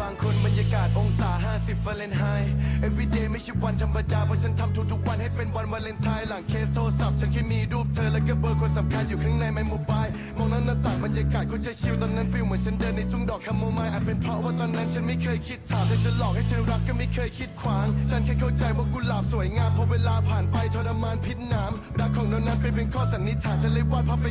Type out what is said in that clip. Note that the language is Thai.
บาเรนไฮต์ everyday ไม่ใช่วันธรรมดา เพราะฉันทำทุกๆวันให้เป็นวันวาเลนไทน์หลังเคสโทรศัพท์ ฉันแค่มีรูปเธอและก็เบอร์คนสำคัญอยู่ข้างในไมโมบายมองนั้นหน้าต่างบรรยากาศคนจะชิลตอนนั้นฟิลเหมือนฉันเดินในทุ่งดอกคาโมไมล์อาจเป็นเพราะว่าตอนนั้นฉันไม่เคยคิดถามเธอจะหลอกให้ฉันรักก็ไม่เคยคิดขวาง ฉันแค่เข้าใจว่ากุหลาบสวยงามพอเวลาผ่านไปทรมานพิษน้ำรักของเรนั้นเป็นข้อสันนิษฐานฉันเลยวาดภาพไป